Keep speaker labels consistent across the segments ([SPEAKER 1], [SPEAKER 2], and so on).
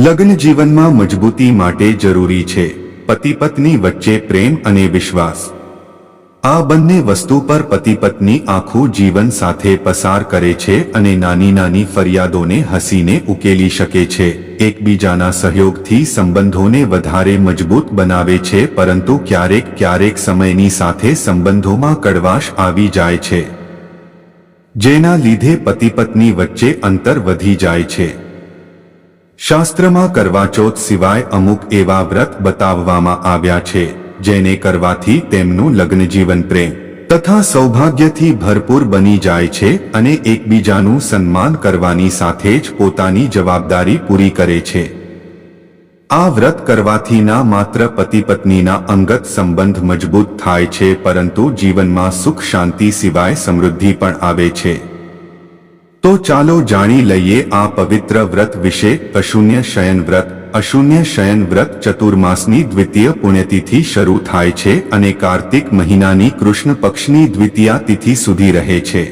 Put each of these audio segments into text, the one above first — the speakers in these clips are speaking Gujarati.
[SPEAKER 1] લગ્ન જીવનમાં મજબૂતી માટે જરૂરી છે. પતિ પત્ની વચ્ચે પ્રેમ અને વિશ્વાસ. આ બંને વસ્તુ પર પતિ પત્ની આખું જીવન સાથે પસાર કરે છે અને નાની નાની ફરિયાદોને હસીને ઉકેલી શકે છે. એકબીજાના સહયોગથી સંબંધોને વધારે મજબૂત બનાવે છે, પરંતુ ક્યારેક ક્યારેક સમયની સાથે સંબંધોમાં કડવાશ આવી જાય છે, જેના લીધે પતિ પત્ની વચ્ચે અંતર વધી જાય છે. શાસ્ત્રમાં કરવાચોથ સિવાય અમુક એવા વ્રત બતાવવામાં આવ્યા છે, જેને કરવાથી તેમનું લગ્ન જીવન પ્રેમ તથા સૌભાગ્યથી ભરપૂર બની જાય છે અને એકબીજાનું સન્માન કરવાની સાથે જ પોતાની જવાબદારી પૂરી કરે છે. આ વ્રત કરવાથી ના માત્ર પતિ પત્નીના અંગત સંબંધ મજબૂત થાય છે, પરંતુ જીવનમાં સુખ શાંતિ સિવાય સમૃદ્ધિ પણ આવે છે. તો ચાલો જાણી લઈએ આ પવિત્ર વ્રત વિશે અશૂન્ય શયન વ્રત. અશૂન્ય શયન વ્રત ચતુર્માસની દ્વિતીય પુણ્યતિથિ શરૂ થાય છે અને કાર્તિક મહિનાની કૃષ્ણ પક્ષની દ્વિતીયા તિથિ સુધી રહે છે.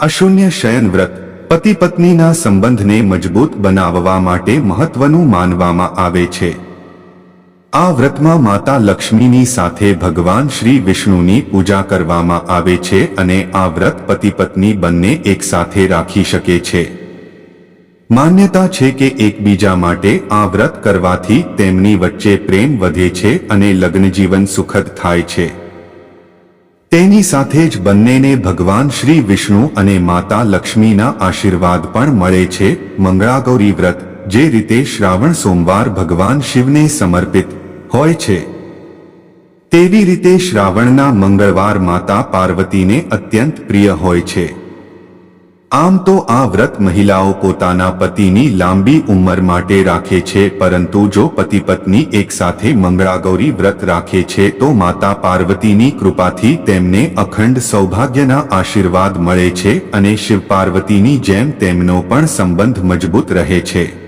[SPEAKER 1] અશૂન્ય શયન વ્રત. પતિ પત્નીના સંબંધને મજબૂત બનાવવા માટે મહત્વનું માનવામાં આવે છે. આ વ્રતમાં માતા લક્ષ્મીની સાથે ભગવાન શ્રી વિષ્ણુની પૂજા કરવામાં આવે છે અને આ વ્રત પતિ પત્ની બંને એકસાથે રાખી શકે છે. માન્યતા છે કે એકબીજા માટે આ વ્રત કરવાથી તેમની વચ્ચે પ્રેમ વધે છે અને લગ્નજીવન સુખદ થાય છે. તેની સાથે જ બંનેને ભગવાન શ્રી વિષ્ણુ અને માતા લક્ષ્મીના આશીર્વાદ પણ મળે છે. મંગળાગૌરી વ્રત, જે રીતે શ્રાવણ સોમવાર ભગવાન શિવને સમર્પિત હોય છે. તેવી રીતે શ્રાવણના મંગળવાર માતા પાર્વતીને અત્યંત પ્રિય હોય છે. આમ તો આ વ્રત મહિલાઓ પોતાના પતિની લાંબી ઉંમર માટે રાખે છે, પરંતુ જો પતિ પત્ની એકસાથે મંગળાગૌરી વ્રત રાખે છે, તો માતા પાર્વતીની કૃપાથી તેમને અખંડ સૌભાગ્યના આશીર્વાદ મળે છે અને શિવ પાર્વતીની જેમ તેમનો પણ સંબંધ મજબૂત રહે છે.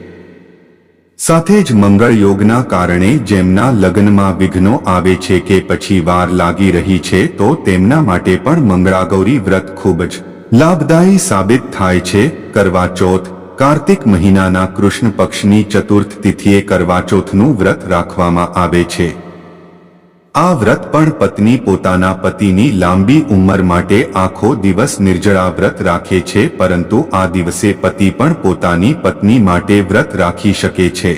[SPEAKER 1] સાથે જ મંગળ યોગના કારણે જેમના લગ્નમાં વિઘ્નો આવે છે કે પછી વાર લાગી રહી છે તો તેમના માટે પણ મંગળાગૌરી વ્રત ખૂબ જ લાભદાયી સાબિત થાય છે. કરવા ચોથ કાર્તિક મહિનાના કૃષ્ણ પક્ષની ચતુર્થ તિથિએ કરવાચોથનું વ્રત રાખવામાં આવે છે. આ વ્રત પણ પત્ની પોતાના પતિની લાંબી ઉંમર માટે આખો દિવસ નિર્જળા વ્રત રાખે છે, પરંતુ આ દિવસે પતિ પણ પોતાની પત્ની માટે વ્રત રાખી શકે છે.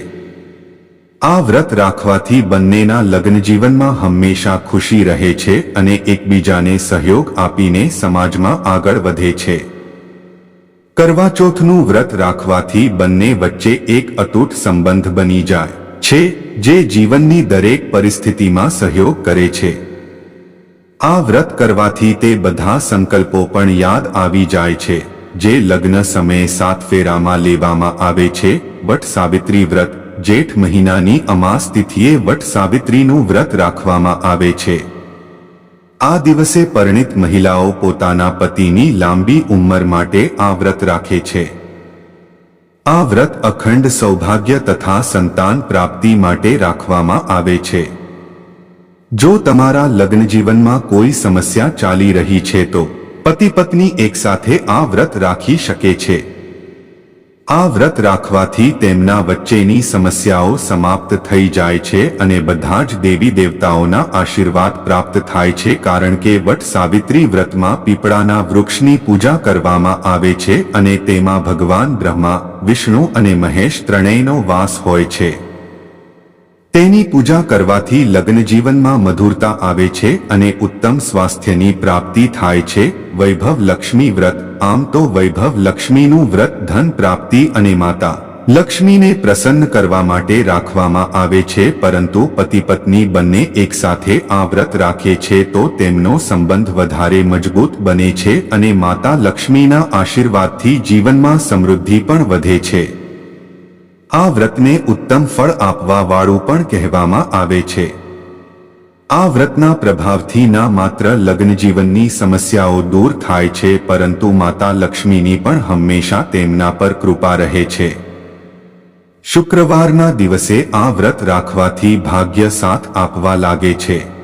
[SPEAKER 1] આ વ્રત રાખવાથી બંનેના લગ્ન જીવનમાં હંમેશા ખુશી રહે છે અને એકબીજાને સહયોગ આપીને સમાજમાં આગળ વધે છે. કરવાચોથનું વ્રત રાખવાથી બંને વચ્ચે એક અતૂટ સંબંધ બની જાય. છે, જે જીવનની દરેક પરિસ્થિતિમાં સહયોગ કરે છે. આ વ્રત કરવાથી તે બધા સંકલ્પો પણ યાદ આવી જાય છે, જે લગ્ન સમયે સાત ફેરામાં લેવામાં આવે છે, વટ સાવિત્રી વ્રત, જેઠ મહિનાની અમાસ તિથિએ વટ સાવિત્રીનું વ્રત રાખવામાં આવે છે. આ દિવસે પરિણિત મહિલાઓ પોતાના પતિની લાંબી ઉંમર માટે આ વ્રત રાખે છે. આ વ્રત અખંડ સૌભાગ્ય તથા સંતાન પ્રાપ્તિ માટે રાખવામાં આવે છે. જો તમારા લગ્ન જીવનમાં કોઈ સમસ્યા ચાલી રહી છે તો પતિ પત્ની એકસાથે આ વ્રત રાખી શકે છે. આ વ્રત રાખવાથી તેમના વચ્ચેની સમસ્યાઓ સમાપ્ત થઈ જાય છે અને બધા જ દેવી દેવતાઓના આશીર્વાદ પ્રાપ્ત થાય છે કારણ કે વટ સાવિત્રી વ્રતમાં પીપળાના વૃક્ષની પૂજા કરવામાં આવે છે અને તેમાં ભગવાન બ્રહ્મા, વિષ્ણુ અને મહેશ ત્રણેયનો વાસ હોય છે. તેની પૂજા કરવાથી લગ્ન જીવનમાં મધુરતા આવે છે અને ઉત્તમ સ્વાસ્થ્યની પ્રાપ્તિ થાય છે. વૈભવ લક્ષ્મી વ્રત. આમ તો વૈભવ લક્ષ્મીનું વ્રત ધન પ્રાપ્તિ અને માતા લક્ષ્મીને પ્રસન્ન કરવા માટે રાખવામાં આવે છે, પરંતુ પતિ પત્ની બંને એકસાથે આ વ્રત રાખે છે તો તેમનો સંબંધ વધારે મજબૂત બને છે અને માતા લક્ષ્મીના આશીર્વાદથી જીવનમાં સમૃદ્ધિ પણ વધે છે. આ વ્રતને ઉત્તમ ફળ આપવા વાળું પણ કહેવામાં આવે છે. આ વ્રતના પ્રભાવથી ના માત્ર લગ્ન જીવનની સમસ્યાઓ દૂર થાય છે, પરંતુ માતા લક્ષ્મીની પણ હંમેશા તેમના પર કૃપા રહે છે. શુક્રવારના દિવસે આ વ્રત રાખવાથી ભાગ્ય સાથ આપવા લાગે છે.